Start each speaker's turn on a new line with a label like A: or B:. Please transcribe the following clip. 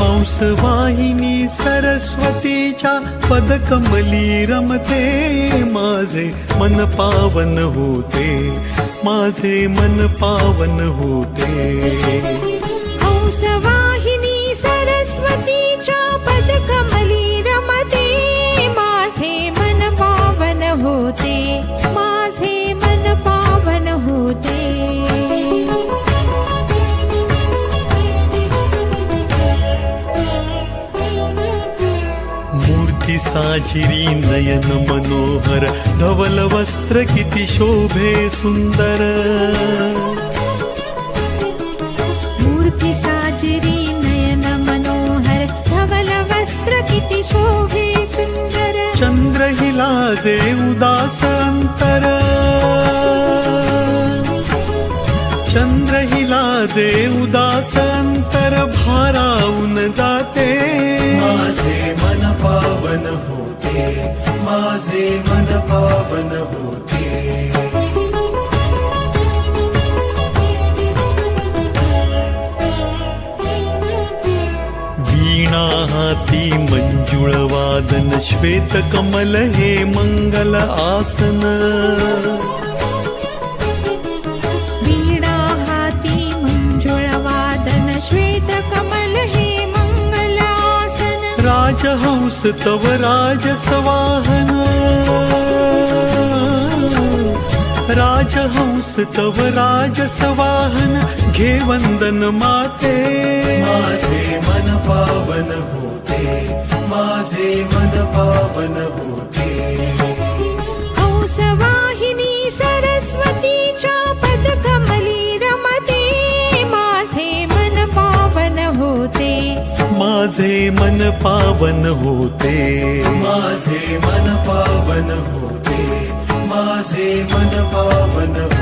A: हंसवाहिनी सरस्वतीच्या पदकमली रमते. माझे मन पावन होते. माझे मन पावन होते. साजिरी नयन मनोहर धवल वस्त्र किती शोभे सुंदर
B: मूर्ती साजिरी नयन मनोहर धवल वस्त्र किती शोभे सुंदर
A: चंद्र हिलाजे उदास अंतर चंद्र हिलाजे उदास अंतर माझे मन पावन होते. वीणा हाती मंजुळ वादन श्वेत कमल हे मंगल आसन. राजहंस तव राजसवाहन राजहंस तव राजसवाहन घे वंदन माते। माझे मन पावन होते
B: माझे मन पावन होते
A: माझे मन पावन होते. माझे मन पावन होते. माझे मन पावन होते